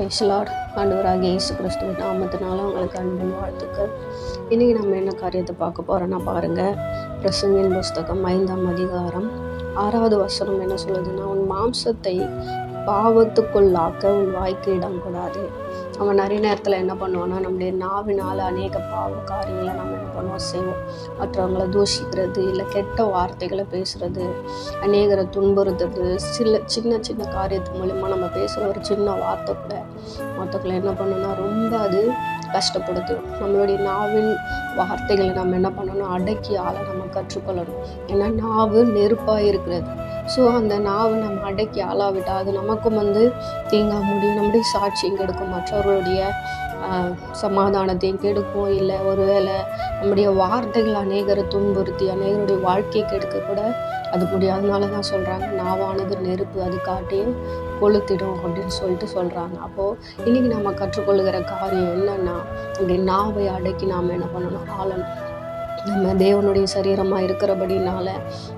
பிரைஸ்லாட் ஆண்டவராக இயேசு கிறிஸ்துவின் நாமத்தினால உங்களுக்கு அன்பின் வாழ்த்துக்கள். இன்றைக்கி நம்ம என்ன காரியத்தை பார்க்க போகிறோன்னா பாருங்கள் பிரசங்கின் புஸ்தகம் ஐந்தாம் அதிகாரம் ஆறாவது வசனம் என்ன சொல்லுதுன்னா உன் மாம்சத்தை பாவத்துக்குள்ளாக்க உன் வாய்க்கு இடம் கூடாது அவன் நிறைய நேரத்தில் என்ன பண்ணுவான்னா நம்முடைய நாவினால் அநேக பாவ காரியங்களை நம்ம என்ன பண்ணுவோம் செய்வோம். மற்றவங்களை தூஷிக்கிறது இல்லை கெட்ட வார்த்தைகளை பேசுறது அநேகரை துன்புறுத்துறது சில சின்ன சின்ன காரியத்து மூலிமா நம்ம பேசுகிற ஒரு சின்ன வார்த்தை கூட மற்றவங்களை என்ன பண்ணுன்னா ரொம்ப அது கஷ்டப்படுத்தும் நம்மளுடைய நாவின் வார்த்தைகளை நம்ம என்ன பண்ணணும் அடக்கி ஆள நம்ம கற்றுக்கொள்ளணும். ஏன்னா நாவு நெருப்பாக இருக்கிறது. ஸோ அந்த நாவை நம்ம அடக்கி ஆளாவிட்டால் அது நமக்கும் வந்து தேங்காய் முடியும் நம்முடைய சாட்சியும் கெடுக்கும். மற்றவர்களுடைய சமாதானத்தையும் கெடுக்கும். இல்லை ஒருவேளை நம்முடைய வார்த்தைகள் அநேகரை துன்புறுத்தி அநேகருடைய வாழ்க்கையை கெடுக்க கூட அது முடியும் அதனால தான் சொல்கிறாங்க நாவானது நெருப்பு அது காட்டியும் கொளுத்திடும் அப்படின்னு சொல்லிட்டு சொல்கிறாங்க அப்போது இன்றைக்கி நம்ம கற்றுக்கொள்கிற காரியம் என்னென்னா நம்முடைய நாவை அடக்கி நாம் என்ன பண்ணணும்? ஆளணும். நம்ம தேவனுடைய சரீரமாக இருக்கிறபடினால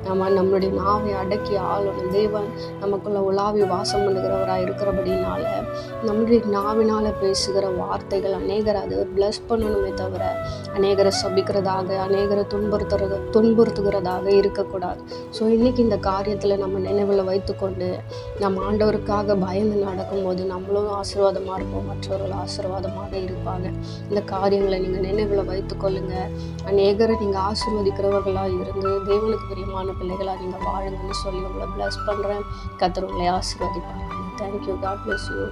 நம்ம நம்மளுடைய நாவை அடக்கி ஆளணும். தேவன் நமக்குள்ள உலாவி வாசம் பண்ணுகிறவராக இருக்கிறபடினால நம்மளுடைய நாவினால் பேசுகிற வார்த்தைகள் அநேகர் அது ப்ளஸ் பண்ணணுமே தவிர அநேகரை சபிக்கிறதாக அநேகரை துன்புறுத்துறது துன்புறுத்துகிறதாக இருக்கக்கூடாது. ஸோ இன்றைக்கி இந்த காரியத்தில் நம்ம நினைவில் வைத்துக்கொண்டு நம்ம ஆண்டவருக்காக பயந்து நடக்கும்போது நம்மளும் ஆசீர்வாதமாக இருப்போம் மற்றவர்கள் ஆசீர்வாதமாக இருப்பாங்க. இந்த காரியங்களை நீங்கள் நினைவில் வைத்துக்கொள்ளுங்கள் அநேகர் நீங்கள் ஆசீர்வதிக்கிறவர்களாக இருந்து தேவனுக்கு பிரியமான பிள்ளைகளாக நீங்கள் வாழுங்கன்னு சொல்லி உங்களை பிளஸ் பண்ணுறேன் கத்தர் உங்களை ஆசீர்வதிப்பாங்க thank you God bless you